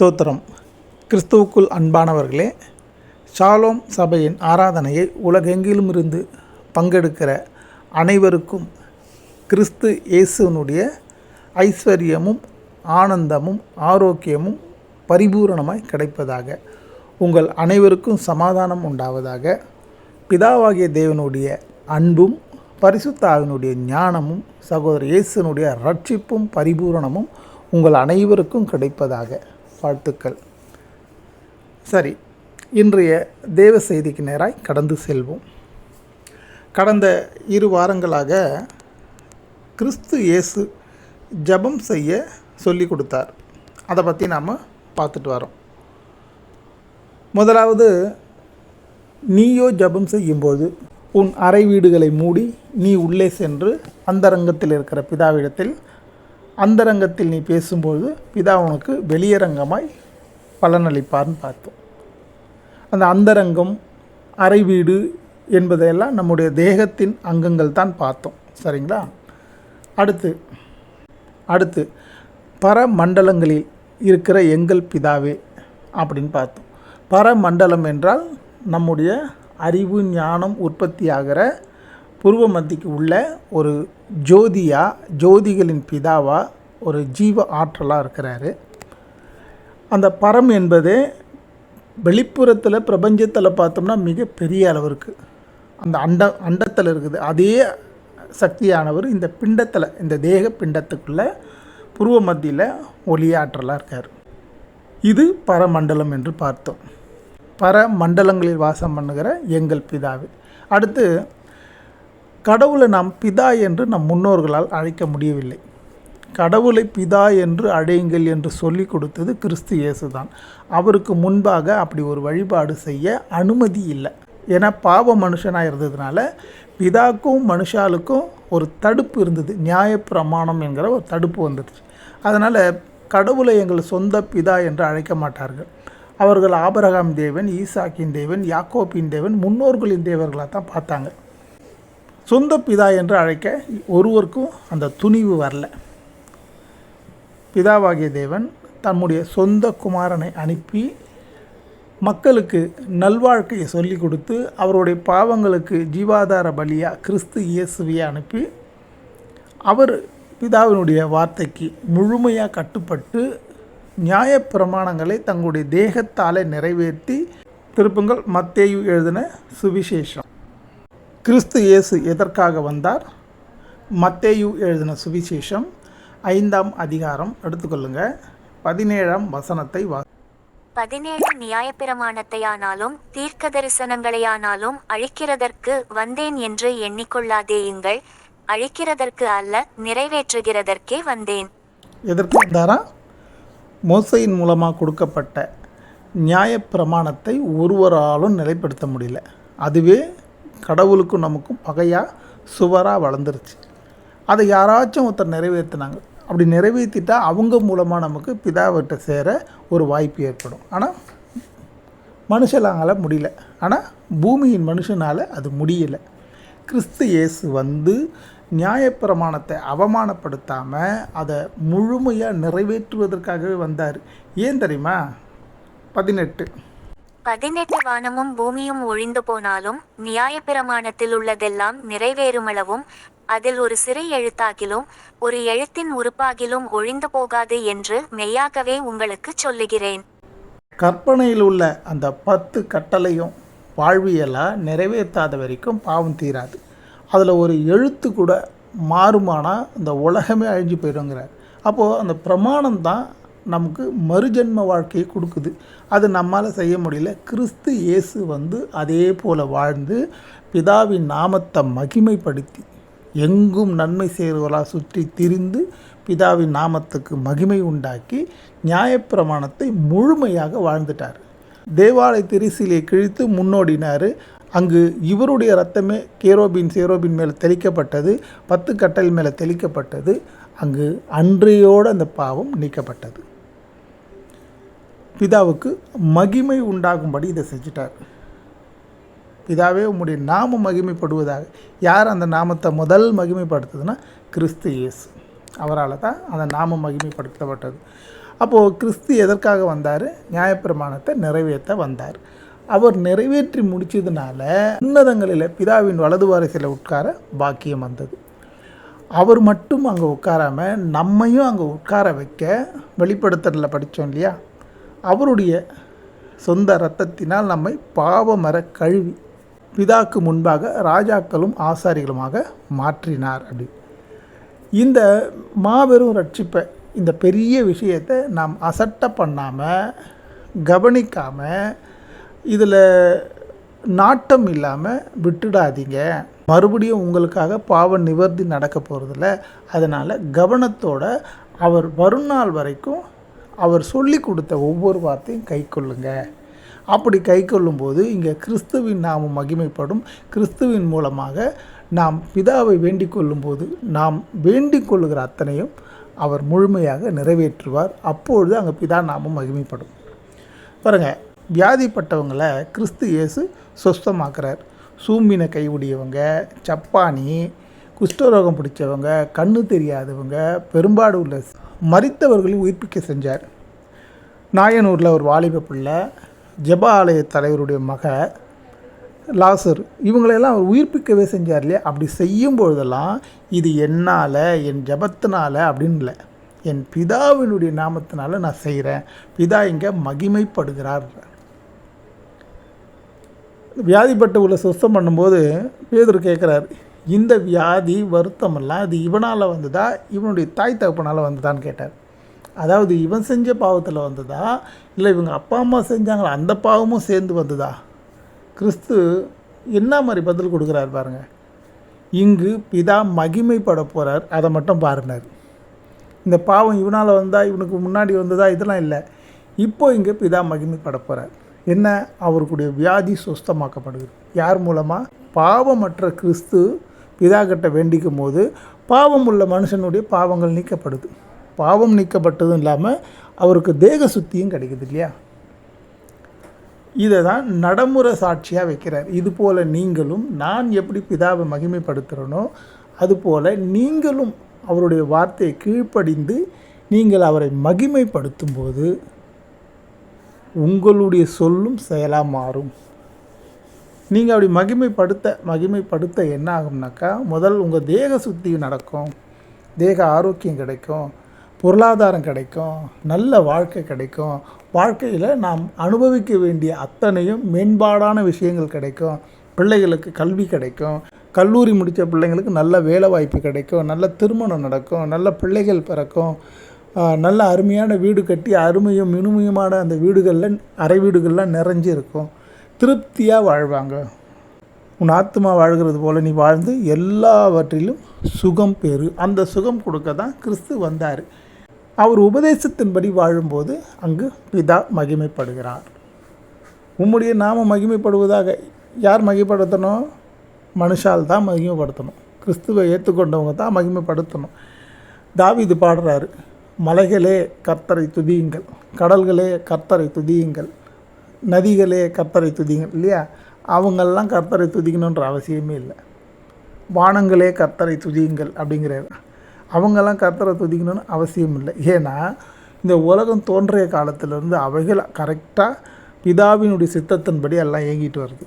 ஸ்தோத்திரம். கிறிஸ்துவுக்குள் அன்பானவர்களே ஷாலோம் சபையின் ஆராதனையை உலகெங்கிலும் இருந்து பங்கெடுக்கிற அனைவருக்கும் கிறிஸ்து இயேசுனுடைய ஐஸ்வர்யமும் ஆனந்தமும் ஆரோக்கியமும் பரிபூரணமாய் கிடைப்பதாக உங்கள் அனைவருக்கும் சமாதானம் உண்டாவதாக பிதாவாகிய தேவனுடைய அன்பும் பரிசுத்தாவினுடைய ஞானமும் சகோதரர் இயேசுனுடைய ரட்சிப்பும் பரிபூரணமும் உங்கள் அனைவருக்கும் கிடைப்பதாக வாழ்த்துக்கள். சரி இன்றைய தேவ செய்திக்கு நேராய் கடந்து செல்வோம். கடந்த இரு வாரங்களாக கிறிஸ்து இயேசு ஜெபம் செய்ய சொல்லி கொடுத்தார். அதை பற்றி நாம் பார்த்துட்டு வரோம். முதலாவது நீயோ ஜெபம் செய்யும்போது உன் அறை வீடுகளை மூடி நீ உள்ளே சென்று அந்தரங்கத்தில் இருக்கிற பிதாவிடத்தில் அந்தரங்கத்தில் நீ பேசும்போது பிதா உனக்கு வெளியரங்கமாய் பலனளிப்பார்னு பார்த்தோம். அந்த அந்தரங்கம் அறை வீடு என்பதையெல்லாம் நம்முடைய தேகத்தின் அங்கங்கள் தான் பார்த்தோம். சரிங்களா? அடுத்து அடுத்து பரமண்டலங்களில் இருக்கிற எங்கள் பிதாவே அப்படின்னு பார்த்தோம். பரமண்டலம் என்றால் நம்முடைய அறிவு ஞானம் உற்பத்தியாகிற பூர்வ மத்திக்கு உள்ள ஒரு ஜோதியாக ஜோதிகளின் பிதாவாக ஒரு ஜீவ ஆற்றலாக இருக்கிறாரு. அந்த பரம் என்பது வெளிப்புறத்தில் பிரபஞ்சத்தில் பார்த்தோம்னா மிக பெரிய அளவு இருக்குது அந்த அண்ட அண்டத்தில் இருக்குது. அதே சக்தியானவர் இந்த பிண்டத்தில் இந்த தேக பிண்டத்துக்குள்ளே புருவ மத்தியில் ஒளியாற்றலாக இருக்கார். இது பரமண்டலம் என்று பார்த்தோம். பரமண்டலங்களில் வாசம் பண்ணுகிற எங்கள் பிதாவே. அடுத்து கடவுளை நாம் பிதா என்று நம் முன்னோர்களால் அழைக்க முடியவில்லை. கடவுளை பிதா என்று அழையுங்கள் என்று சொல்லி கொடுத்தது கிறிஸ்து இயேசு தான் அவருக்கு முன்பாக அப்படி ஒரு வழிபாடு செய்ய அனுமதி இல்லை. ஏன்னா பாவ மனுஷனாக இருந்ததுனால பிதாக்கும் மனுஷாலுக்கும் ஒரு தடுப்பு இருந்தது. நியாயப்பிரமாணம் என்கிற ஒரு தடுப்பு வந்துடுச்சு அதனால் கடவுளை எங்கள் சொந்த பிதா என்று அழைக்க மாட்டார்கள். அவர்கள் ஆபரகாம் தேவன் ஈசாக்கின் தேவன் யாக்கோப்பின் தேவன் முன்னோர்களின் தேவர்களாக தான் பார்த்தாங்க. சொந்த பிதா என்று அழைக்க ஒருவருக்கும் அந்த துணிவு வரல. பிதாவாகிய தேவன் தம்முடைய சொந்த குமாரனை அனுப்பி மக்களுக்கு நல்வாழ்க்கையை சொல்லி கொடுத்து அவருடைய பாவங்களுக்கு ஜீவாதார பலியாக கிறிஸ்து இயேசுவையை அனுப்பி அவர் பிதாவினுடைய வார்த்தைக்கு முழுமையாக கட்டுப்பட்டு நியாயப்பிரமாணங்களை தங்களுடைய தேகத்தாலே நிறைவேற்றி திருப்புங்கள் மத்தேயு எழுதின சுவிசேஷம். கிறிஸ்து இயேசு எதற்காக வந்தார்? மத்தேயு எழுதின சுவிசேஷம் ஐந்தாம் அதிகாரம் எடுத்துக்கொள்ளுங்க. பதினேழாம் வசனத்தை வா பதினேழு நியாயப்பிரமாணத்தையானாலும் தீர்க்க தரிசனங்களையானாலும் அழிக்கிறதற்கு வந்தேன் என்று எண்ணிக்கொள்ளாதேயுங்கள். அழிக்கிறதற்கு அல்ல நிறைவேற்றுகிறதற்கே வந்தேன். எதற்கு வந்தாரா? மோசையின் மூலமாக கொடுக்கப்பட்ட நியாயப்பிரமாணத்தை ஒருவராலும் நிலைப்படுத்த முடியல. அதுவே கடவுளுக்கும் நமக்கும் பகையாக சுவராக வளர்ந்துருச்சு. அதை யாராச்சும் ஒருத்தர் நிறைவேற்றினாங்க. அப்படி நிறைவேற்றிட்டா அவங்க மூலமாக நமக்கு பிதாவிட்ட சேர ஒரு வாய்ப்பு ஏற்படும். ஆனால் மனுஷனால முடியல. ஆனால் பூமியின் மனுஷனால் அது முடியலை. கிறிஸ்து இயேசு வந்து நியாயப்பிரமாணத்தை அவமானப்படுத்தாமல் அதை முழுமையாக நிறைவேற்றுவதற்காகவே வந்தார். ஏன் தெரியுமா? பதினெட்டு. பதினெட்டு வானமும் பூமியும் ஒழிந்து போனாலும் நியாயப்பிரமாணத்தில் உள்ளதெல்லாம் நிறைவேறுமளவும் அதில் ஒரு சிறு எழுத்தாகிலும் ஒரு எழுத்தின் உறுப்பாகிலும் ஒழிந்து போகாது என்று மெய்யாகவே உங்களுக்கு சொல்லுகிறேன். கற்பனையில் உள்ள அந்த பத்து கட்டளையும் வாழ்வியலாக நிறைவேற்றாத வரைக்கும் பாவம் தீராது. அதில் ஒரு எழுத்து கூட மாறுமானா இந்த உலகமே அழிஞ்சு போயிடுங்கிறார். அப்போது அந்த பிரமாணம் தான் நமக்கு மறுஜென்ம வாழ்க்கையை கொடுக்குது. அது நம்மால் செய்ய முடியல. கிறிஸ்து இயேசு வந்து அதே போல் வாழ்ந்து பிதாவின் நாமத்தை மகிமைப்படுத்தி எங்கும் நன்மை செய்கிறவர்களாக சுற்றி திரிந்து பிதாவின் நாமத்துக்கு மகிமை உண்டாக்கி நியாயப்பிரமாணத்தை முழுமையாக வாழ்ந்துட்டார். தேவாலய திரிசிலை கிழித்து முன்னோடினார். அங்கு இவருடைய ரத்தமே கேரோபின் சேரோபின் மேலே தெளிக்கப்பட்டது. பத்து கட்டல் மேலே தெளிக்கப்பட்டது. அங்கு அன்றையோடு அந்த பாவம் நீக்கப்பட்டது. பிதாவுக்கு மகிமை உண்டாகும்படி இதை செஞ்சிட்டார். பிதாவே உம்முடைய நாமம் மகிமைப்படுவதாக. யார் அந்த நாமத்தை முதல் மகிமைப்படுத்துதுன்னா கிறிஸ்து இயேசு. அவரால் தான் அந்த நாமம் மகிமைப்படுத்தப்பட்டது. அப்போது கிறிஸ்து எதற்காக வந்தார்? நியாயப்பிரமாணத்தை நிறைவேற்ற வந்தார். அவர் நிறைவேற்றி முடித்ததுனால உன்னதங்களில் பிதாவின் வலது வாரிசில் உட்கார பாக்கியம் வந்தது. அவர் மட்டும் அங்கே உட்காராமல் நம்மையும் அங்கே உட்கார வைக்க வெளிப்படுத்தலில் படித்தோம் இல்லையா? அவருடைய சொந்த இரத்தத்தினால் நம்மை பாவமர கழுவி பிதாக்கு முன்பாக ராஜாக்களும் ஆசாரிகளுமாக மாற்றினார் அப்படி. இந்த மாபெரும் ரட்சிப்பை இந்த பெரிய விஷயத்தை நாம் அசட்டை பண்ணாமல் கவனிக்காமல் இதில் நாட்டம் இல்லாமல் விட்டுடாதீங்க. மறுபடியும் உங்களுக்காக பாவ நிவர்த்தி நடக்க போகிறதில்ல அதனால் கவனத்தோட அவர் வருநாள் வரைக்கும் அவர் சொல்லி கொடுத்த ஒவ்வொரு வார்த்தையும் கை கொள்ளுங்க. அப்படி கை கொள்ளும்போது இங்கே கிறிஸ்துவின் நாமம் மகிமைப்படும். கிறிஸ்துவின் மூலமாக நாம் பிதாவை வேண்டிக் கொள்ளும்போது நாம் வேண்டிக் கொள்ளுகிற அத்தனையும் அவர் முழுமையாக நிறைவேற்றுவார். அப்பொழுது அங்கே பிதா நாமம் மகிமைப்படும். பாருங்கள் வியாதிப்பட்டவங்களை கிறிஸ்து இயேசு சொஸ்தமாக்குறார். சூம்பின கைவுடையவங்க சப்பானி குஷ்டரோகம் பிடிச்சவங்க கண்ணு தெரியாதவங்க பெரும்பாடு உள்ள மறித்தவர்களை உயிர்ப்பிக்க செஞ்சார். நாயனூரில் ஒரு வாலிப பிள்ளை ஜப ஆலய தலைவருடைய மக லாசர் இவங்களையெல்லாம் அவர் உயிர்ப்பிக்கவே செஞ்சார் இல்லையா? அப்படி செய்யும் பொழுதெல்லாம் இது என்னால் என் ஜபத்தினால் அப்படின்னு இல்லை. என் பிதாவினுடைய நாமத்தினால நான் செய்கிறேன் பிதா இங்கே மகிமைப்படுகிறார். வியாதிப்பட்டவங்களை சுத்தம் பண்ணும்போது பேதர் கேட்குறாரு இந்த வியாதி வருத்தமெல்லாம் அது இவனால் வந்ததா? இவனுடைய தாய் தகப்பனால் வந்ததான்னு கேட்டார். அதாவது இவன் செஞ்ச பாவத்தில் வந்ததா? இல்லை இவங்க அப்பா அம்மா செஞ்சாங்களா? அந்த பாவமும் சேர்ந்து வந்ததா? கிறிஸ்து என்ன மாதிரி பதில் கொடுக்குறாரு பாருங்கள் இங்கு பிதா மகிமைப்பட போகிறார் அதை மட்டும் பாருனார். இந்த பாவம் இவனால் வந்தால் இவனுக்கு முன்னாடி வந்ததா? இதெல்லாம் இல்லை. இப்போ இங்கே பிதா மகிமைப்பட போகிறார் என்ன? அவருக்குடைய வியாதி சுஸ்தமாக்கப்படுகிறது. யார் மூலமாக பாவமற்ற கிறிஸ்து பிதா கிட்ட வேண்டிக்கும் போது பாவம் உள்ள மனுஷனுடைய பாவங்கள் நீக்கப்படுது. பாவம் நீக்கப்பட்டதும் இல்லாமல் அவருக்கு தேக சுத்தியும் கிடைக்குது இல்லையா? இதை தான் நடைமுறை சாட்சியாக வைக்கிறார். இது போல் நீங்களும் நான் எப்படி பிதாவை மகிமைப்படுத்துகிறேனோ அதுபோல் நீங்களும் அவருடைய வார்த்தையை கீழ்ப்படிந்து நீங்கள் அவரை மகிமைப்படுத்தும் போது உங்களுடைய சொல்லும் செயலாக மாறும். நீங்கள் அப்படி மகிமைப்படுத்த மகிமைப்படுத்த என்ன ஆகும்னாக்கா முதல் உங்கள் தேக சுத்தி நடக்கும். தேக ஆரோக்கியம் கிடைக்கும். பொருளாதாரம் கிடைக்கும். நல்ல வாழ்க்கை கிடைக்கும். வாழ்க்கையில் நாம் அனுபவிக்க வேண்டிய அத்தனையும் மேம்பாடான விஷயங்கள் கிடைக்கும். பிள்ளைகளுக்கு கல்வி கிடைக்கும். கல்லூரி முடித்த பிள்ளைங்களுக்கு நல்ல வேலை வாய்ப்பு கிடைக்கும். நல்ல திருமணம் நடக்கும். நல்ல பிள்ளைகள் பிறக்கும். நல்ல அருமையான வீடு கட்டி அருமையும் இனிமையுமான அந்த வீடுகளில் அறை வீடுகள்லாம் நிறைஞ்சு இருக்கும் திருப்தியாக வாழ்வாங்க. உன் ஆத்மா வாழ்கிறது போல நீ வாழ்ந்து எல்லாவற்றிலும் சுகம் பெறு. அந்த சுகம் கொடுக்க தான் கிறிஸ்து வந்தார். அவர் உபதேசத்தின்படி வாழும்போது அங்கு பிதா மகிமைப்படுகிறார். உம்முடைய நாம மகிமைப்படுவதாக யார் மகிமைப்படுத்தணும்? மனுஷால் தான் மகிமைப்படுத்தணும். கிறிஸ்துவை ஏற்றுக்கொண்டவங்க தான் மகிமைப்படுத்தணும். தாவிது பாடுறாரு மலைகளே கர்த்தரை துதியுங்கள் கடல்களே கர்த்தரை துதியுங்கள் நதிகளே கர்த்தரை துதிங்க இல்லையா? அவங்கெல்லாம் கர்த்தரை துதிக்கணுன்ற அவசியமே இல்லை. வானங்களே கர்த்தரை துதியுங்கள் அப்படிங்கிறாரு அவங்கெல்லாம் கர்த்தரை துதிக்கணும்னு அவசியம் இல்லை. ஏன்னா இந்த உலகம் தோன்றிய காலத்திலேருந்து அவைகள் கரெக்டாக பிதாவினுடைய சித்தத்தின்படி எல்லாம் இயங்கிட்டு வருது.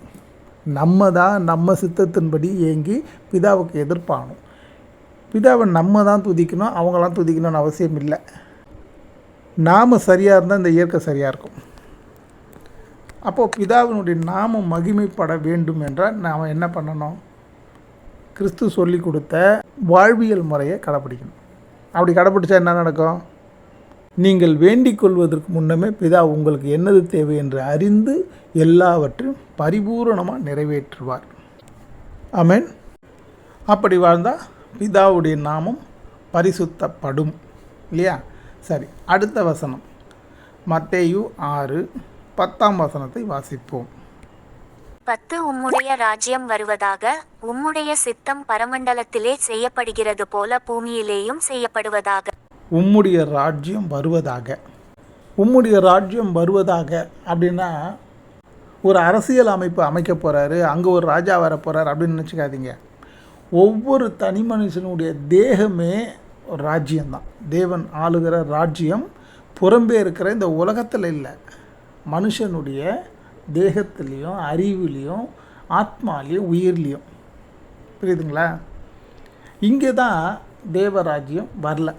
நம்ம தான் நம்ம சித்தத்தின்படி இயங்கி பிதாவுக்கு எதிர்ப்பாகணும் பிதாவை நம்ம தான் துதிக்கணும் அவங்களாம் துதிக்கணும்னு அவசியம் இல்லை. நாம் சரியாக இருந்தால் இந்த இயற்கை சரியாக இருக்கும். அப்போது பிதாவினுடைய நாமம் மகிமைப்பட வேண்டும் என்றால் நாம் என்ன பண்ணணும்? கிறிஸ்து சொல்லி கொடுத்த வாழ்வியல் முறையை கடைப்பிடிக்கணும். அப்படி கடைப்பிடிச்சா என்ன நடக்கும்? நீங்கள் வேண்டிக் கொள்வதற்கு முன்னமே பிதா உங்களுக்கு என்னது தேவை என்று அறிந்து எல்லாவற்றையும் பரிபூரணமாக நிறைவேற்றுவார். ஆமேன். அப்படி வாழ்ந்தால் பிதாவுடைய நாமம் பரிசுத்தப்படும். இல்லையா? சரி அடுத்த வசனம். மத்தேயு ஆறு பத்தாம் வசனத்தை வாசிப்போம். பத்து உம்முடைய ராஜ்யம் வருவதாக உம்முடைய சித்தம் பரமண்டலத்திலே செய்யப்படுகிறது போல பூமியிலேயும் செய்யப்படுவதாக. உம்முடைய ராஜ்யம் வருவதாக. உம்முடைய ராஜ்யம் வருவதாக அப்படின்னா ஒரு அரசியல் அமைப்பு அமைக்க போகிறாரு அங்கே ஒரு ராஜா வர போகிறார் அப்படின்னு நினச்சிக்காதீங்க. ஒவ்வொரு தனி மனுஷனுடைய தேகமே ஒரு ராஜ்யம்தான். தேவன் ஆளுகிற ராஜ்யம் புறம்பே இருக்கிற இந்த உலகத்தில் இல்லை. மனுஷனுடைய தேகத்துலேயும் அறிவுலேயும் ஆத்மாலேயும் உயிர்லேயும். புரியுதுங்களா? இங்கே தான் தேவராஜ்யம் வரல.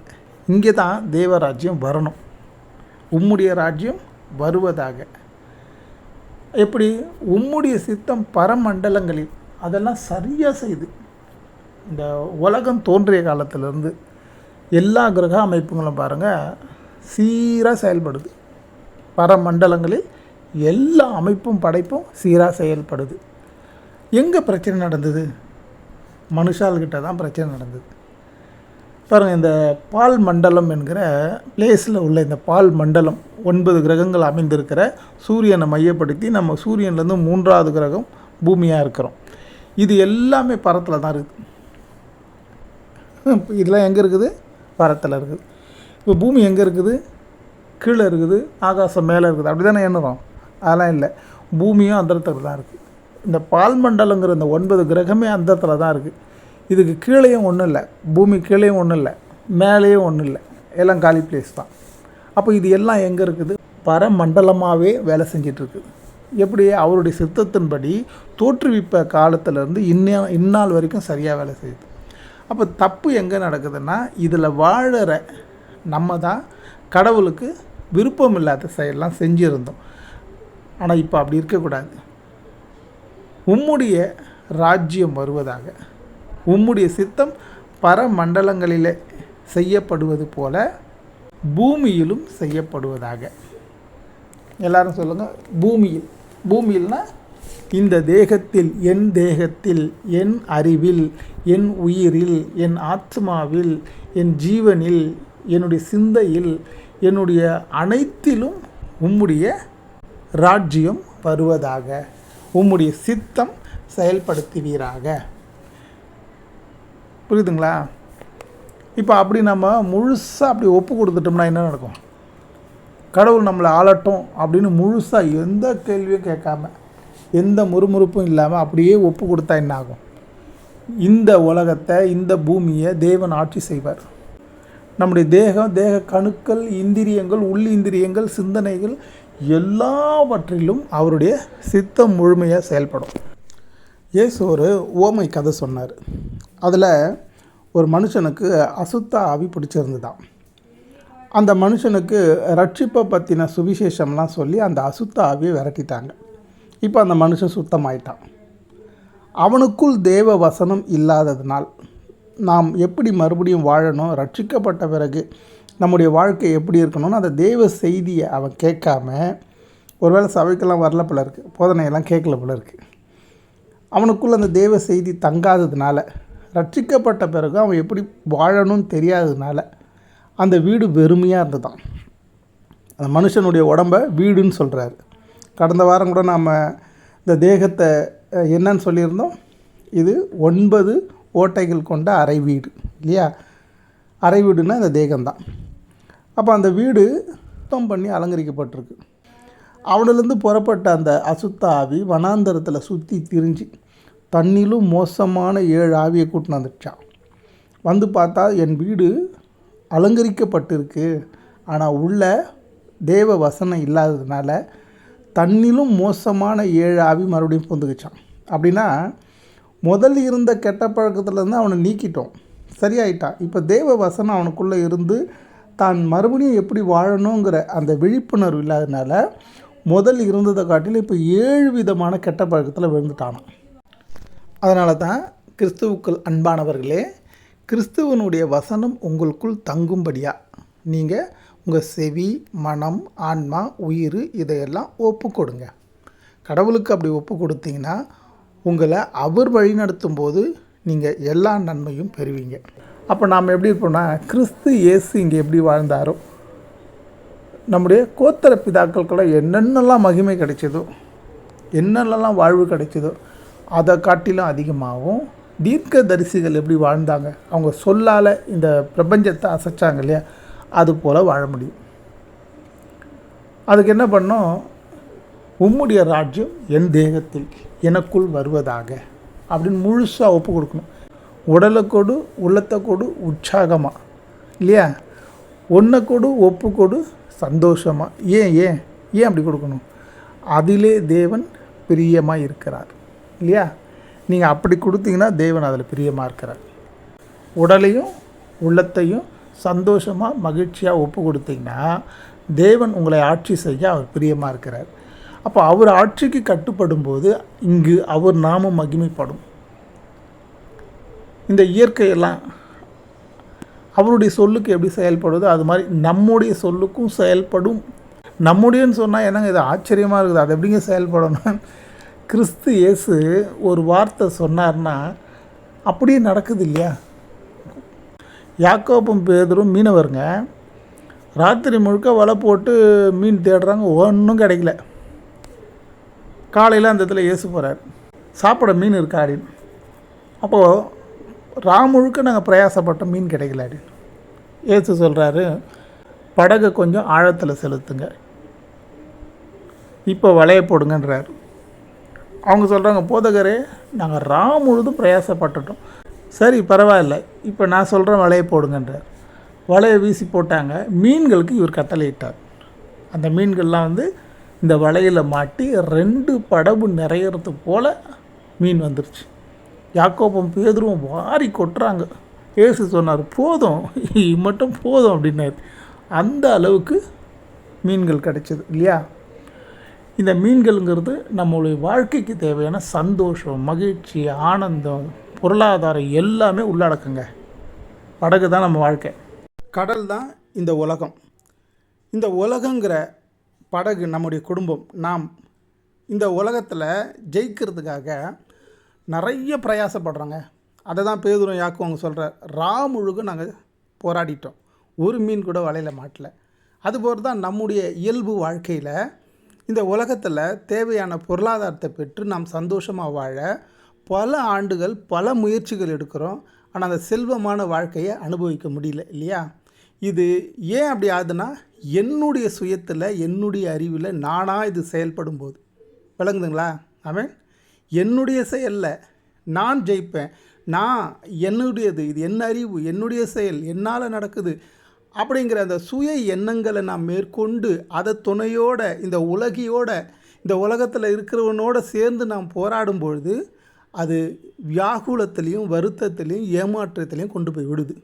இங்கே தான் தேவராஜ்யம் வரணும். உம்முடைய ராஜ்யம் வருவதாக. எப்படி? உம்முடைய சித்தம் பரமண்டலங்களில். அதெல்லாம் சரியாக செய்யுது இந்த உலகம் தோன்றிய காலத்திலேருந்து எல்லா கிரக அமைப்புகளும் பாருங்கள் சீராக செயல்படுது. பரமண்டலங்களில் எல்லா அமைப்பும் படைப்பும் சீராக செயல்படுது. எங்கே பிரச்சனை நடந்தது? மனுஷால்கிட்ட தான் பிரச்சனை நடந்தது. பாருங்கள் இந்த பால் மண்டலம் என்கிற பிளேஸில் உள்ள இந்த பால் மண்டலம் ஒன்பது கிரகங்கள் அமைந்திருக்கிற சூரியனை மையப்படுத்தி நம்ம சூரியன்லேருந்து மூன்றாவது கிரகம் பூமியாக இருக்கிறோம். இது எல்லாமே பரத்தில் தான் இருக்குது இதெல்லாம் எங்கே இருக்குது? பரத்தில் இருக்குது. இப்போ பூமி எங்கே இருக்குது? கீழே இருக்குது ஆகாசம் மேலே இருக்குது. அப்படி தானே எண்ணுறோம்? அதெல்லாம் இல்லை. பூமியும் அந்தரத்தில் தான் இருக்குது இந்த பால் மண்டலங்கிற இந்த ஒன்பது கிரகமே அந்தரத்தில் தான் இருக்குது இதுக்கு கீழேயும் ஒன்றும் இல்லை. பூமி கீழேயும் ஒன்றும் இல்லை. மேலேயும் ஒன்றும் இல்லை. எல்லாம் காலி பிளேஸ் தான். அப்போ இது எல்லாம் எங்கே இருக்குது? பரமண்டலமாகவே வேலை செஞ்சிட்ருக்குது எப்படி? அவருடைய சித்தத்தின்படி தோற்றுவிப்ப காலத்திலேருந்து இன்ன இந்நாள் வரைக்கும் சரியாக வேலை செய்யுது. அப்போ தப்பு எங்கே நடக்குதுன்னா இதில் வாழற நம்ம தான் கடவுளுக்கு விருப்பம் இல்லாத செயலாம் செஞ்சுருந்தோம். ஆனால் இப்போ அப்படி இருக்கக்கூடாது. உம்முடைய ராஜ்யம் வருவதாக உம்முடைய சித்தம் பரமண்டலங்களிலே செய்யப்படுவது போல பூமியிலும் செய்யப்படுவதாக. எல்லாரும் சொல்லுங்கள் பூமியில். பூமியில்னா இந்த தேகத்தில் என் தேகத்தில் என் அறிவில் என் உயிரில் என் ஆத்மாவில் என் ஜீவனில் என்னுடைய சிந்தையில் என்னுடைய அனைத்திலும் உம்முடைய ராஜ்யம் வருவதாக உம்முடைய சித்தம் செயல்படுத்துவீராக. புரியுதுங்களா? இப்போ அப்படி நம்ம முழுசாக அப்படி ஒப்பு கொடுத்துட்டோம்னா என்ன நடக்கும்? கடவுள் நம்மளை ஆளட்டும் அப்படின்னு முழுசாக எந்த கேள்வியும் கேட்காம எந்த முறுமுறுப்பும் இல்லாமல் அப்படியே ஒப்பு கொடுத்தா என்ன ஆகும்? இந்த உலகத்தை இந்த பூமியை தேவன் ஆட்சி செய்வார். நம்முடைய தேகம் தேக கணுக்கள் இந்திரியங்கள் உள் இந்திரியங்கள் சிந்தனைகள் எல்லாவற்றிலும் அவருடைய சித்தம் முழுமையாக செயல்படும். இயேசு ஒரு ஓமை கதை சொன்னார். அதில் ஒரு மனுஷனுக்கு அசுத்த ஆவி பிடிச்சிருந்துதான். அந்த மனுஷனுக்கு ரட்சிப்பை பற்றின சுவிசேஷம்லாம் சொல்லி அந்த அசுத்த ஆவியை விரட்டிட்டாங்க. இப்போ அந்த மனுஷன் சுத்தமாயிட்டான். அவனுக்குள் தேவ வசனம் இல்லாததுனால் நாம் எப்படி மறுபடியும் வாழணும்? ரட்சிக்கப்பட்ட பிறகு நம்முடைய வாழ்க்கை எப்படி இருக்கணும்னு அந்த தெய்வ செய்தியை அவன் கேட்காம ஒருவேளை சபைக்கெல்லாம் வரல போல இருக்குது போதனையெல்லாம் கேட்கல போல இருக்குது அவனுக்குள்ள அந்த தேவ செய்தி தங்காததுனால ரட்சிக்கப்பட்ட பிறகு அவன் எப்படி வாழணும்னு தெரியாததுனால அந்த வீடு வெறுமையாக இருந்ததான் அந்த மனுஷனுடைய உடம்பை வீடுன்னு சொல்கிறாரு கடந்த வாரம் கூட நாம் இந்த தேகத்தை என்னன்னு சொல்லியிருந்தோம்? இது ஒன்பது ஓட்டைகள் கொண்ட அறை வீடு இல்லையா? அறை வீடுன்னா இந்த தேகம்தான். அப்போ அந்த வீடு சுத்தம் பண்ணி அலங்கரிக்கப்பட்டிருக்கு. அவனிலேருந்து புறப்பட்ட அந்த அசுத்த ஆவி வனாந்தரத்தில் சுற்றி திரிஞ்சு தண்ணிலும் மோசமான ஏழு ஆவியை கூட்டினு வந்துடுச்சான் வந்து பார்த்தா என் வீடு அலங்கரிக்கப்பட்டிருக்கு. ஆனால் உள்ள தேவ வசனம் இல்லாததுனால தண்ணிலும் மோசமான ஏழு ஆவி மறுபடியும் பொந்துக்குச்சான் அப்படின்னா முதல்ல இருந்த கெட்ட பழக்கத்துலேருந்து அவனை நீக்கிட்டோம். சரியாயிட்டான் இப்போ தேவ வசனம் அவனுக்குள்ளே இருந்து தான் மறுபடியும் எப்படி வாழணுங்கிற அந்த விழிப்புணர்வு இல்லாதனால முதல் இருந்ததை காட்டிலும் இப்போ ஏழு விதமான கெட்ட பழக்கத்தில் விழுந்துட்டானான் அதனால தான் கிறிஸ்துவுக்குள் அன்பானவர்களே கிறிஸ்துவனுடைய வசனம் உங்களுக்குள் தங்கும்படியாக நீங்கள் உங்கள் செவி மனம் ஆன்மா உயிர் இதையெல்லாம் ஒப்பு கொடுங்க. கடவுளுக்கு அப்படி ஒப்பு கொடுத்தீங்கன்னா உங்களை அவர் வழிநடத்தும் போது நீங்கள் எல்லா நன்மையும் பெறுவீங்க. அப்போ நாம் எப்படி இருப்போம்னா கிறிஸ்து இயேசு இங்கே எப்படி வாழ்ந்தாரோ நம்முடைய கோத்தர பிதாக்களுக்குள்ள என்னென்னலாம் மகிமை கிடைச்சதோ என்னென்னலாம் வாழ்வு கிடைச்சதோ அதை காட்டிலும் அதிகமாகவும் தீர்க்க தரிசிகள் எப்படி வாழ்ந்தாங்க அவங்க சொல்லால் இந்த பிரபஞ்சத்தை அசைச்சாங்க இல்லையா அது போல் வாழ முடியும். அதுக்கு என்ன பண்ணோம் உம்முடைய ராஜ்யம் என் தேகத்தில் எனக்குள் வருவதாக. அப்படின்னு முழுசாக ஒப்பு கொடுக்கணும். உடலை கொடு உள்ளத்தை கொடு உற்சாகமாக இல்லையா? ஒன்றை கொடு ஒப்பு கொடு சந்தோஷமாக ஏன் ஏன்? ஏன் அப்படி கொடுக்கணும்? அதிலே தேவன் பிரியமாக இருக்கிறார். இல்லையா? நீங்கள் அப்படி கொடுத்தீங்கன்னா தேவன் அதில் பிரியமாக இருக்கிறார். உடலையும் உள்ளத்தையும் சந்தோஷமாக மகிழ்ச்சியாக ஒப்பு கொடுத்தீங்கன்னா தேவன் உங்களை ஆட்சி செய்ய அவர் பிரியமாக இருக்கிறார். அப்போ அவர் ஆட்சிக்கு கட்டுப்படும் போது இங்கு அவர் நாமம் மகிமைப்படும். இந்த இயற்கையெல்லாம் அவருடைய சொல்லுக்கு எப்படி செயல்படுதோ அது மாதிரி நம்முடைய சொல்லுக்கும் செயல்படும். நம்முடையன்னு சொன்னால் என்னங்க இது ஆச்சரியமாக இருக்குது? அது எப்படிங்க செயல்படணும்? கிறிஸ்து இயேசு ஒரு வார்த்தை சொன்னார்னா அப்படியே நடக்குது இல்லையா? யாக்கோப்பும் பேதரும் மீனவருங்க ராத்திரி முழுக்க வலை போட்டு மீன் தேடுறாங்க ஒன்றும் கிடைக்கல. காலையில் அந்த இடத்துல இயேசு போகிறார் சாப்பிட மீன் இருக்கா அப்படின்னு. அப்போது ரா முழுக்க நாங்கள் பிரயாசப்பட்ட மீன் கிடைக்கல அப்படின்னு. ஏசு சொல்கிறாரு படகு கொஞ்சம் ஆழத்தில் செலுத்துங்க. இப்போ வலைய போடுங்கன்றார். அவங்க சொல்கிறாங்க போதகரே நாங்கள் ரா முழுதும் பிரயாசப்பட்டுட்டோம். சரி பரவாயில்ல. இப்போ நான் சொல்கிறேன் வலையை போடுங்கன்றார். வலையை வீசி போட்டாங்க. மீன்களுக்கு இவர் கட்டளையிட்டார். அந்த மீன்கள்லாம் வந்து இந்த வலையில் மாட்டி ரெண்டு படகு நிறையறது போல் மீன் வந்துருச்சு. யாக்கோபம் பேதரும் வாரி கொட்டுறாங்க. ஏசு சொன்னார் போதும் மட்டும் போதும் அப்படின்னாரு. அந்த அளவுக்கு மீன்கள் கிடைச்சது இல்லையா? இந்த மீன்கள்ங்கிறது நம்மளுடைய வாழ்க்கைக்கு தேவையான சந்தோஷம் மகிழ்ச்சி ஆனந்தம் பொருளாதாரம் எல்லாமே உள்ளடக்குங்க. படகு தான் நம்ம வாழ்க்கை. கடல் தான் இந்த உலகம். இந்த உலகங்கிற படகு நம்முடைய குடும்பம் நாம் இந்த உலகத்தில் ஜெயிக்கிறதுக்காக நிறைய பிரயாசப்படுறோங்க. அதை தான் பேதுரம் யாக்கும் அவங்க சொல்கிற ரா முழுக நாங்கள் போராடிட்டோம். ஒரு மீன் கூட வலையில் மாட்டல. அதுபோல் தான் நம்முடைய இயல்பு வாழ்க்கையில் இந்த உலகத்தில் தேவையான பொருளாதாரத்தை பெற்று நாம் சந்தோஷமாக வாழ பல ஆண்டுகள் பல முயற்சிகள் எடுக்கிறோம். ஆனால் அந்த செல்வமான வாழ்க்கையை அனுபவிக்க முடியல இல்லையா? இது ஏன் அப்படி ஆகுதுன்னா என்னுடைய சுயத்தில் என்னுடைய அறிவில் நானாக இது செயல்படும் போது விளங்குதுங்களா? அவன் என்னுடைய செயலில் நான் ஜெயிப்பேன். நான் என்னுடையது இது என்ன அறிவு என்னுடைய செயல் என்னால் நடக்குது அப்படிங்கிற அந்த சுய எண்ணங்களை நான் மேற்கொண்டு அதை துணையோட இந்த உலகியோட இந்த உலகத்தில் இருக்கிறவனோட சேர்ந்து நாம் போராடும் பொழுது அது வியாகுலத்திலையும் வருத்தத்திலையும் ஏமாற்றத்திலையும் கொண்டு போய் விடுது.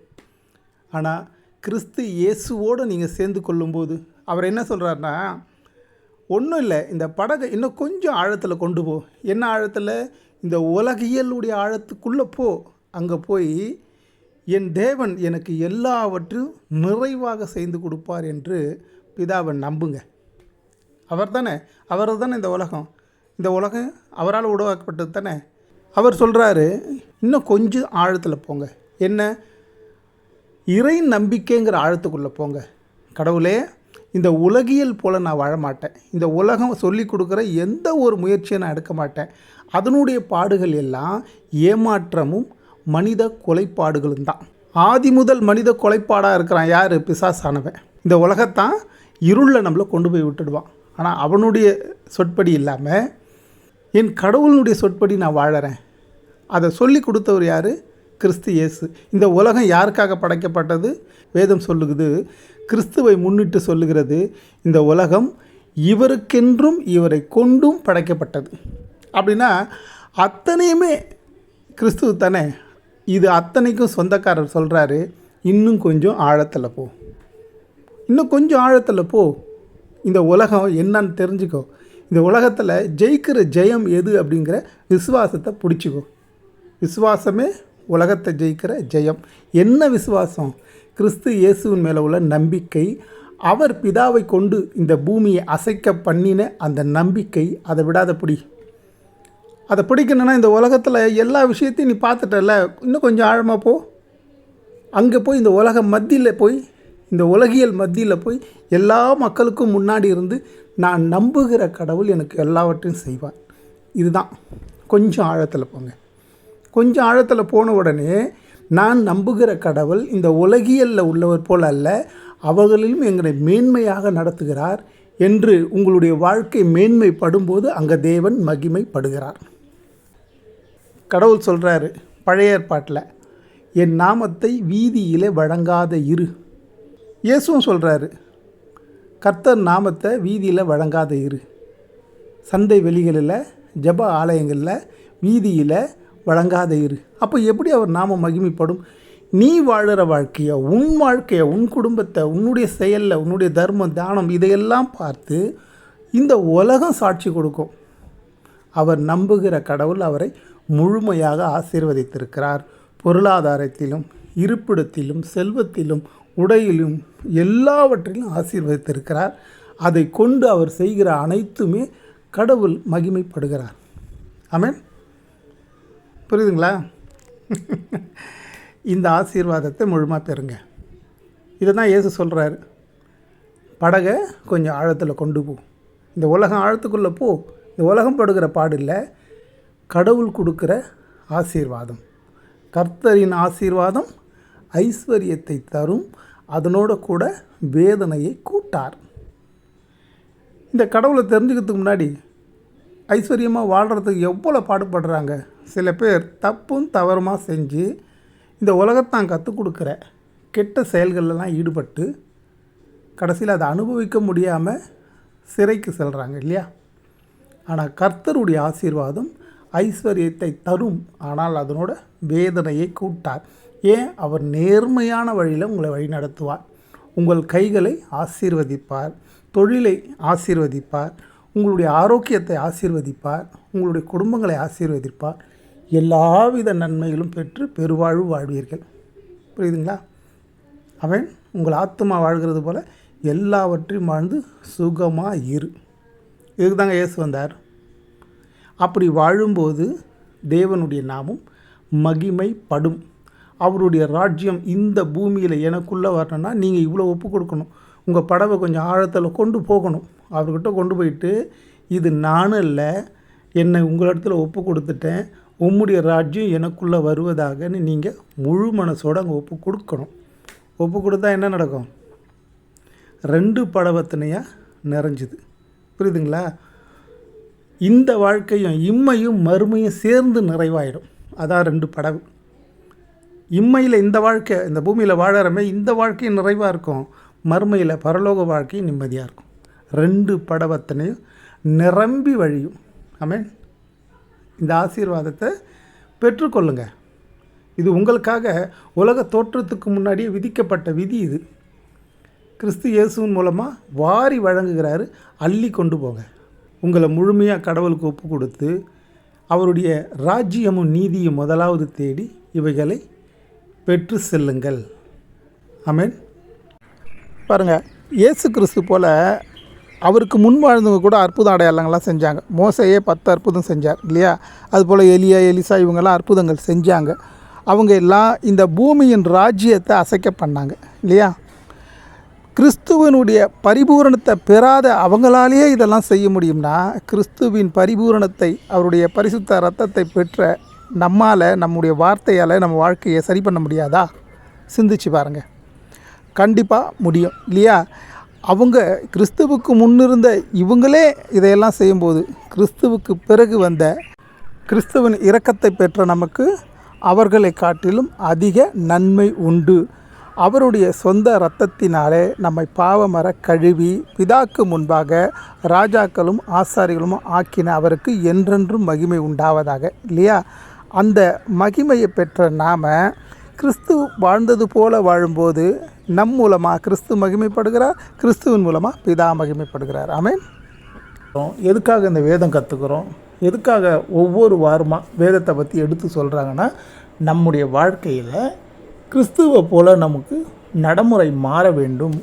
ஆனால் கிறிஸ்து இயேசுவோடு நீங்கள் சேர்ந்து கொள்ளும்போது அவர் என்ன சொல்கிறாருன்னா ஒன்றும் இல்லை இந்த படகை இன்னும் கொஞ்சம் ஆழத்தில் கொண்டு போ. என்ன ஆழத்தில்? இந்த உலகியலுடைய ஆழத்துக்குள்ளே போ. அங்கே போய் என் தேவன் எனக்கு எல்லாவற்றையும் நிறைவாக செய்து கொடுப்பார் என்று பிதாவை நம்புங்க. அவர் தானே அவர் தானே இந்த உலகம். இந்த உலகம் அவரால் உருவாக்கப்பட்டது தானே? அவர் சொல்கிறாரு இன்னும் கொஞ்சம் ஆழத்தில் போங்க. என்ன? இறை நம்பிக்கைங்கிற ஆழத்துக்குள்ளே போங்க. கடவுளே இந்த உலகியல் போல் நான் வாழ மாட்டேன் இந்த உலகம் சொல்லி கொடுக்குற எந்த ஒரு முயற்சியை நான் எடுக்க மாட்டேன். அதனுடைய பாடுகள் எல்லாம் ஏமாற்றமும் மனித கொலைப்பாடுகளும் தான். ஆதி முதல் மனித கொலைப்பாடாக இருக்கிறான் யார்? பிசாசானவன். இந்த உலகத்தான் இருளில் நம்மளை கொண்டு போய் விட்டுடுவான். ஆனால் அவனுடைய சொற்படி இல்லாமல் என் கடவுளுடைய சொற்படி நான் வாழறேன். அதை சொல்லி கொடுத்தவர் யார்? கிறிஸ்து இயேசு. இந்த உலகம் யாருக்காக படைக்கப்பட்டது? வேதம் சொல்லுகிறது கிறிஸ்துவை முன்னிட்டு சொல்லுகிறது இந்த உலகம் இவருக்கென்றும் இவரை கொண்டும் படைக்கப்பட்டது. அப்படின்னா அத்தனையுமே கிறிஸ்துவ தானே. இது அத்தனைக்கும் சொந்தக்காரர் சொல்கிறாரு இன்னும் கொஞ்சம் ஆழத்தில் போ. இன்னும் கொஞ்சம் ஆழத்தில் போ. இந்த உலகம் என்னன்னு தெரிஞ்சுக்கோ. இந்த உலகத்தில் ஜெயிக்கிற ஜெயம் எது? அப்படிங்கிற விசுவாசத்தை பிடிச்சிக்கோ. விசுவாசமே உலகத்தை ஜெயிக்கிற ஜெயம். என்ன விசுவாசம்? கிறிஸ்து இயேசுவின் மேலே உள்ள நம்பிக்கை அவர் பிதாவை கொண்டு இந்த பூமியை அசைக்க பண்ணின அந்த நம்பிக்கை அதை விடாத பிடி. அதை பிடிக்கணுன்னா இந்த உலகத்தில் எல்லா விஷயத்தையும் நீ பார்த்துட்டல இன்னும் கொஞ்சம் ஆழமாக போ. அங்கே போய் இந்த உலக மத்தியில் போய் இந்த உலகியல் மத்தியில் போய் எல்லா மக்களுக்கும் முன்னாடி இருந்து நான் நம்புகிற கடவுள் எனக்கு எல்லாவற்றையும் செய்வார். இதுதான். கொஞ்சம் ஆழத்தில் போங்க. கொஞ்சம் ஆழத்தில் போன உடனே நான் நம்புகிற கடவுள் இந்த உலகியலில் உள்ளவர் போல் அல்ல அவர்களிலும் எங்களை மேன்மையாக நடத்துகிறார் என்று உங்களுடைய வாழ்க்கை மேன்மைப்படும்போது அங்கே தேவன் மகிமைப்படுகிறார். கடவுள் சொல்கிறாரு பழைய ஏற்பாட்டில் என் நாமத்தை வீதியிலே வழங்காத இரு. இயேசுவும் சொல்கிறாரு கர்த்தர் நாமத்தை வீதியில் வழங்காத இரு. சந்தை வெளிகளில் ஜெப ஆலயங்களில் வீதியில் வழங்காத இரு. அப்போ எப்படி அவர் நாம மகிமைப்படும்? நீ வாழுற வாழ்க்கையை உன் வாழ்க்கையை உன் குடும்பத்தை உன்னுடைய செயலில் உன்னுடைய தர்மம் தானம் இதையெல்லாம் பார்த்து இந்த உலகம் சாட்சி கொடுக்கும். அவர் நம்புகிற கடவுள் அவரை முழுமையாக ஆசீர்வதித்திருக்கிறார். பொருளாதாரத்திலும் இருப்பிடத்திலும் செல்வத்திலும் உடையிலும் எல்லாவற்றிலும் ஆசீர்வதித்திருக்கிறார். அதை கொண்டு அவர் செய்கிற அனைத்துமே கடவுள் மகிமைப்படுகிறார். ஆமென். புரியுதுங்களா? இந்த ஆசீர்வாதத்தை முழுமா பெறுங்க இதை தான் ஏசு சொல்கிறாரு படகை கொஞ்சம் ஆழத்தில் கொண்டு போ. இந்த உலகம் ஆழத்துக்குள்ளே போ. இந்த உலகம் படுகிற பாடு இல்லை கடவுள் கொடுக்குற ஆசீர்வாதம். கர்த்தரின் ஆசீர்வாதம் ஐஸ்வர்யத்தை தரும். அதனோட கூட வேதனையை கூட்டார். இந்த கடவுளை தெரிஞ்சுக்கிறதுக்கு முன்னாடி ஐஸ்வர்யமாக வாழ்கிறதுக்கு எவ்வளோ பாடுபடுறாங்க? சில பேர் தப்பும் தவறுமாக செஞ்சு இந்த உலகத்தான் கற்றுக் கொடுக்குற கெட்ட செயல்களெல்லாம் ஈடுபட்டு கடைசியில் அதை அனுபவிக்க முடியாமல் சிறைக்கு செல்கிறாங்க இல்லையா? ஆனால் கர்த்தருடைய ஆசீர்வாதம் ஐஸ்வர்யத்தை தரும். ஆனால் அதனோட வேதனையை கூட்டார். ஏன்? அவர் நேர்மையான வழியில் உங்களை வழிநடத்துவார் உங்கள் கைகளை ஆசீர்வதிப்பார். தொழிலை ஆசீர்வதிப்பார். உங்களுடைய ஆரோக்கியத்தை ஆசீர்வதிப்பார். உங்களுடைய குடும்பங்களை ஆசீர்வதிப்பார். எல்லாவித நன்மைகளும் பெற்று பெருவாழ்வு வாழ்வீர்கள். புரியுதுங்களா? அவன் உங்கள் ஆத்மா வாழ்கிறது போல் எல்லாவற்றையும் வாழ்ந்து சுகமாக இரு. இதுக்கு தாங்க இயேசு வந்தார். அப்படி வாழும்போது தேவனுடைய நாமம் மகிமைப்படும். அவருடைய ராஜ்யம் இந்த பூமியில் எனக்குள்ளே வரணும்னா நீங்கள் இவ்வளோ ஒப்பு கொடுக்கணும். உங்கள் படவை கொஞ்சம் ஆழத்தில் கொண்டு போகணும். அவர்கிட்ட கொண்டு போயிட்டு இது நானும் இல்லை என்னை உங்களிடத்தில் ஒப்பு கொடுத்துட்டேன். உம்முடைய ராஜ்யம் எனக்குள்ளே வருவதாகன்னு நீங்கள் முழு மனசோடு அங்கே ஒப்பு கொடுக்கணும். ஒப்பு கொடுத்தா என்ன நடக்கும்? ரெண்டு படவத்தினையாக நிறைஞ்சுது. புரியுதுங்களா? இந்த வாழ்க்கையும் இம்மையும் மறுமையும் சேர்ந்து நிறைவாயிடும். அதான் ரெண்டு படவு இம்மையில் இந்த வாழ்க்கை இந்த பூமியில் வாழறமே இந்த வாழ்க்கையும் நிறைவாக இருக்கும். மறுமையில் பரலோக வாழ்க்கையும் நிம்மதியாக இருக்கும். ரெண்டு படவத்தினையும் நிரம்பி வழியும். ஆமென். இந்த ஆசீர்வாதத்தை பெற்றுக்கொள்ளுங்க. இது உங்களுக்காக உலக தோற்றத்துக்கு முன்னாடியே விதிக்கப்பட்ட விதி இது. கிறிஸ்து இயேசுவின் மூலமாக வாரி வழங்குகிறாரு அள்ளி கொண்டு போங்க. உங்களை முழுமையாக கடவுளுக்கு ஒப்பு கொடுத்து அவருடைய ராஜ்யமும் நீதியும் முதலாவது தேடி இவைகளை பெற்று செல்லுங்கள். அமேன் பாருங்கள் இயேசு கிறிஸ்து போல் அவருக்கு முன் வாழ்ந்தவங்க கூட அற்புத அடையாளங்கள்லாம் செஞ்சாங்க. மோசையே பத்து அற்புதம் செஞ்சார் இல்லையா? அதுபோல் எலியா எலிசா இவங்கெல்லாம் அற்புதங்கள் செஞ்சாங்க. அவங்க எல்லாம் இந்த பூமியின் ராஜ்யத்தை அசைக்க பண்ணாங்க இல்லையா? கிறிஸ்துவனுடைய பரிபூரணத்தை பெறாத அவங்களாலேயே இதெல்லாம் செய்ய முடியும்னா கிறிஸ்துவின் பரிபூரணத்தை அவருடைய பரிசுத்த ரத்தத்தை பெற்ற நம்மால் நம்முடைய வார்த்தையால் நம்ம வாழ்க்கையை சரி பண்ண முடியாதா? சிந்திச்சு பாருங்கள் கண்டிப்பாக முடியும் இல்லையா? அவங்க கிறிஸ்துவுக்கு முன்னிருந்த இவங்களே இதையெல்லாம் செய்யும்போது கிறிஸ்துவுக்கு பிறகு வந்த கிறிஸ்துவின் இரக்கத்தை பெற்ற நமக்கு அவர்களை காட்டிலும் அதிக நன்மை உண்டு. அவருடைய சொந்த இரத்தத்தினாலே நம்மை பாவமர கழுவி பிதாக்கு முன்பாக ராஜாக்களும் ஆசாரிகளும் ஆக்கின அவருக்கு என்றென்றும் மகிமை உண்டாவதாக இல்லையா? அந்த மகிமையை பெற்ற நாம் கிறிஸ்து வாழ்ந்தது போல வாழும்போது நம் மூலமாக கிறிஸ்து மகிமைப்படுகிறார் கிறிஸ்துவின் மூலமாக பிதா மகிமைப்படுகிறார். ஆமென். எதுக்காக இந்த வேதம் கற்றுக்குறோம் எதுக்காக ஒவ்வொரு வாரமாக வேதத்தை பற்றி எடுத்து சொல்கிறாங்கன்னா நம்முடைய வாழ்க்கையில் கிறிஸ்துவை போல் நமக்கு நடைமுறை மாற வேண்டும்.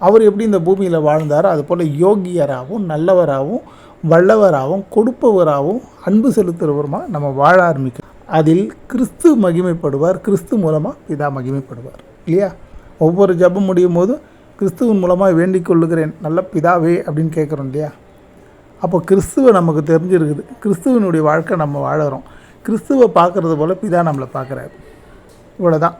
அவர் எப்படி இந்த பூமியில் வாழ்ந்தாரோ அது போல் யோகியராகவும் நல்லவராகவும் வல்லவராகவும் கொடுப்பவராகவும் அன்பு செலுத்துகிறவருமா நம்ம வாழ ஆரம்பிக்கணும் அதில் கிறிஸ்து மகிமைப்படுவார் கிறிஸ்து மூலமாக பிதா மகிமைப்படுவார். இல்லையா? ஒவ்வொரு ஜெபம் முடியும் போதும் கிறிஸ்துவின் மூலமாக வேண்டிக் கொள்ளுகிறேன் நல்ல பிதாவே அப்படின்னு கேட்குறோம் இல்லையா? அப்போ கிறிஸ்துவ நமக்கு தெரிஞ்சிருக்குது. கிறிஸ்துவனுடைய வாழ்க்கை நம்ம வாழறோம். கிறிஸ்துவை பார்க்குறது போல் பிதா நம்மளை பார்க்குறாரு. இவ்வளோதான்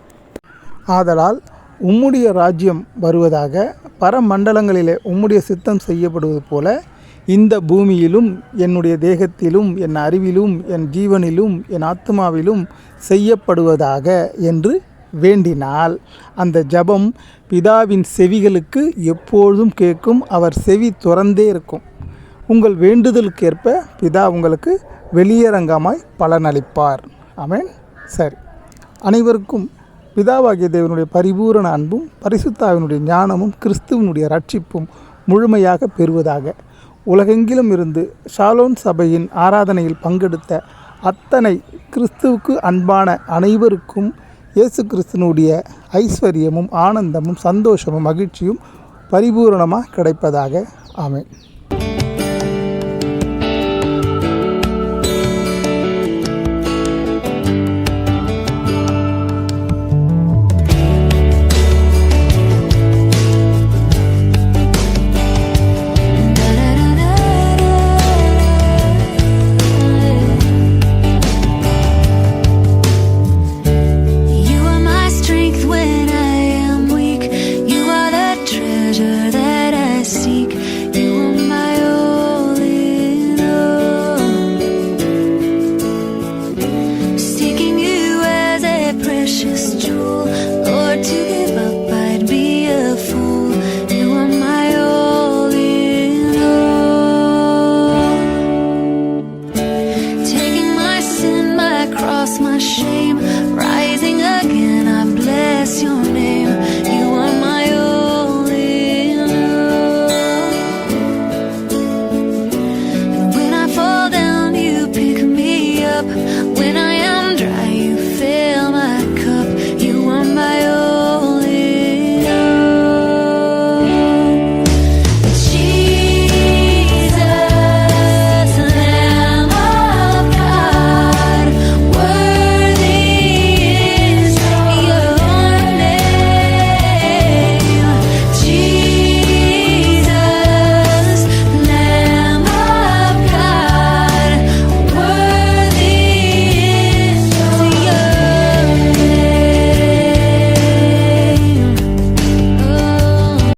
ஆதலால் உம்முடைய ராஜ்யம் வருவதாக பரமண்டலங்களிலே உம்முடைய சித்தம் செய்யப்படுவது போல இந்த பூமியிலும் என்னுடைய தேகத்திலும் என் அறிவிலும் என் ஜீவனிலும் என் ஆத்மாவிலும் செய்யப்படுவதாக என்று வேண்டினால் அந்த ஜெபம் பிதாவின் செவிகளுக்கு எப்பொழுதும் கேட்கும். அவர் செவி துறந்தே இருக்கும். உங்கள் வேண்டுதலுக்கேற்ப பிதா உங்களுக்கு வெளியரங்கமாய் பலனளிப்பார். ஆமென். சரி. அனைவருக்கும் பிதாவாகிய தேவனுடைய பரிபூரண அன்பும் பரிசுத்தாவினுடைய ஞானமும் கிறிஸ்துவனுடைய ரட்சிப்பும் முழுமையாக பெறுவதாக உலகெங்கிலும் இருந்து ஷாலோன் சபையின் ஆராதனையில் பங்கெடுத்த அத்தனை கிறிஸ்துவுக்கு அன்பான அனைவருக்கும் இயேசு கிறிஸ்தனுடைய ஐஸ்வர்யமும் ஆனந்தமும் சந்தோஷமும் மகிழ்ச்சியும் பரிபூரணமாக கிடைப்பதாக. ஆமேன்.